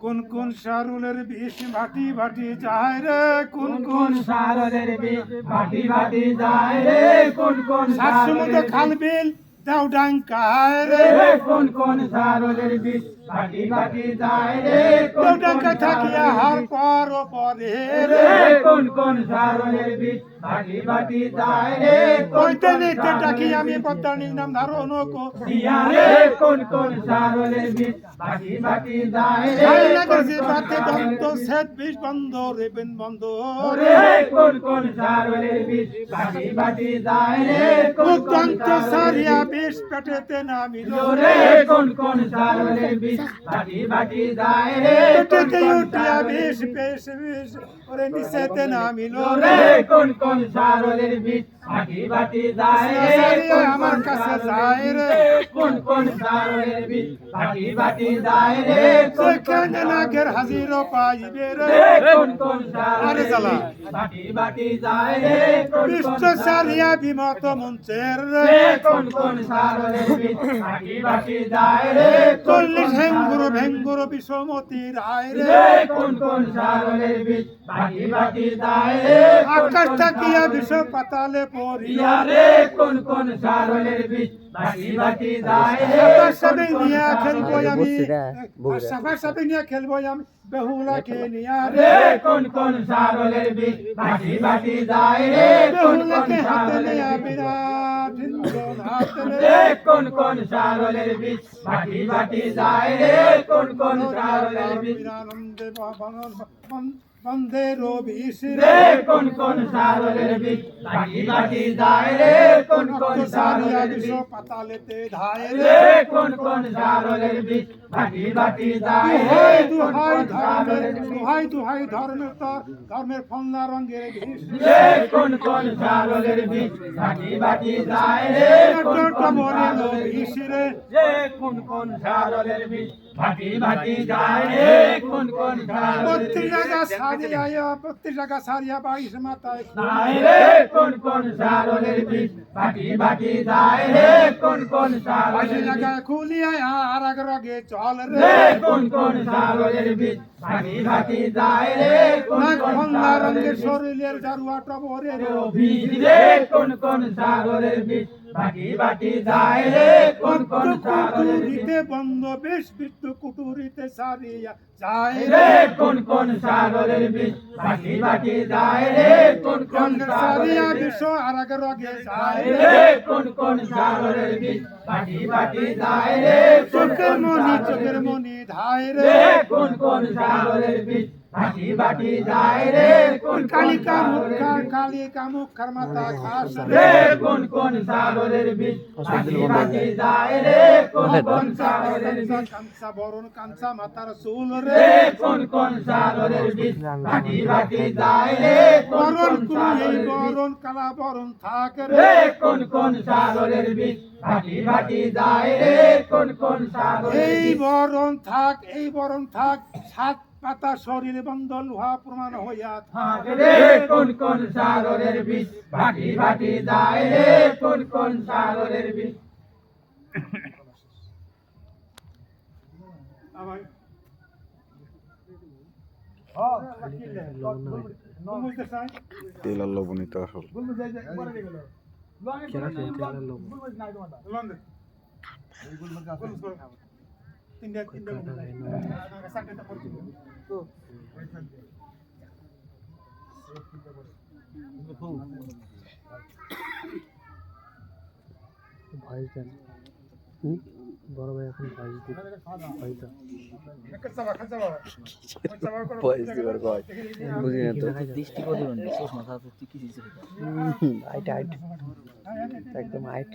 কোন কোন সারুলের বিষ ভাটি ভাটি যায় রে? কোন কোন সারুলের বিষ ভাটি ভাটি যায় রে? কোন কোন সারুলের সারদের খাল বিল দাও ডাঙ্কায় রে? কোন কোন সারুলের বীজ ডাঙ্কা থাকিয়া হার পর পরে কোন কোন সারদের বীজ। ভাটি ভাটি যায় রে কইতে নিতে ডাকি আমি পদ্মানির নাম ধারণ কো। দিয়া রে কোন কোন সারদের বীজ। ভাটি ভাটি যায় রে খাই লাগে কোন যে কোন পাতে দন্ত সেট বিষ বন্ধ রে বিন বন্ধ। রে কোন কোন সারদের বীজ। ভাটি ভাটি যায় রে কোন দন্ত সারিয়া বীজ। বিষ পেটেতে নামিল। রে কোন কোন সারদের বীজ। নিচেতে নামিল রে কোন কোন সারদের বীজ যায় কোন আমার কাছে যায় রে? কোন কোন সারদের বীজ ভাটি ভাটি যায় রে? সেখানে নাগের হাজির পাইবে রে। কোন কোন জ্বালা। বীজ ভাটি ভাটি যায় রে? কোন সারিয়া বিমত মঞ্চের রে। কোন কোন সারদের বীজ ভাটি ভাটি যায় রে? চল্লিশ ভেঙ্গুর ভেঙ্গুর বিষমতি রায় রে। কোন কোন সারদের বীজ ভাটি ভাটি যায় রে? আকাশ থাকিয়া বিষ পাতালে পড়িয়া রে কোন কোন সারদের বীজ ভাটি যায় রে। সাবার সাবে নিয়া খেলব আমি। সাবার সাবে নিয়া খেলব আমি। বেহুলাকে নিয়া রে কোন কোন সারদের বীজ ভাটি ভাটি যায় রে। কোন কোন হাতে নিয়া বিরাট রে রে কোন কোন সারদের বীজ ভাটি ভাটি যায় রে। কোন কোন সারদের বীজ। বিরানন্দে বন্দে রবি রে কোন কোন ভাটি যায় রে কোন কোন বিষ পাতালেতে ধায় রে। রে কোন কোন ভাটি যায় দুহাই রে ধর্মের দুহাই দুহাই ধর্মের তর ধর্মের ফন্না রঙের বিষ রে কোন কোন যায় রে কোন কোন রে রে কোন কোন সারদের বীজ। ভাটি ভাটি যায় রে কোন কোন বীজ। জায়গা সারিয়া প্রত্যেক জায়গা সারিয়া বাইশ মাথায়। যায় রে কোন কোন সারদের বীজ। ভাটি ভাটি যায় রে কোন কোন বাইশ বীজ। জায়গায় খুলিয়া আর আগ রগে চল রে। কোন কোন সারদের বীজ। ভাটি ভাটি যায় রে কোন কোন রঙের শরীরের জারুয়া টবরে। রে বীজ রে কোন কোন সারদের বীজ। ভাটি ভাটি যায় রে কোন কোন সারদের বন্ধ বেশ বিদ্যু কুটুরিতে সারিয়া যায় রে কোন কোন সারদের বীজ ভাটি ভাটি যায় রে কোন কোন সারিয়া সারদের বীজ বিশ্ব আর আগ রগে যায় রে। কোন কোন সারদের বীজ ভাটি ভাটি যায় রে চোখের মনি চোখের মনি ধায় রে। কোন কোন সারদের বীজ ভাটি ভাটি যায় রে কোন কোন কালিকা সারদের কালিকা মুখার মাথা খাস রে রে কোন কোন সারদের বীজ? ভাটি ভাটি যায় রে কোন কোন সারদের বীজ? কাঞ্চা বরণ রে। কোন কোন বীজ? যায় রে কালা বরণ থাক রে। কোন কোন সারদের বীজ? ভাটি ভাটি যায় রে কোন কোন সারদের এই বরণ থাক এই বরণ থাক সাত পাতা শরীর বন্ধ লোহা প্রমাণ হইয়া থাক। কোন কোন সারদের বীজ ভাটি ভাটি যায় রে কোন কোন বীজ আমার তেল আর লবণিত আসল। তিনটা তিনটা চারটা পড়ছি ভয়েস দেন বড় ভাই এখন ভয়েস দিন ভয়টা দিবার বুঝি না তো দৃষ্টি বিশেষ মাথা আইট একদম আইট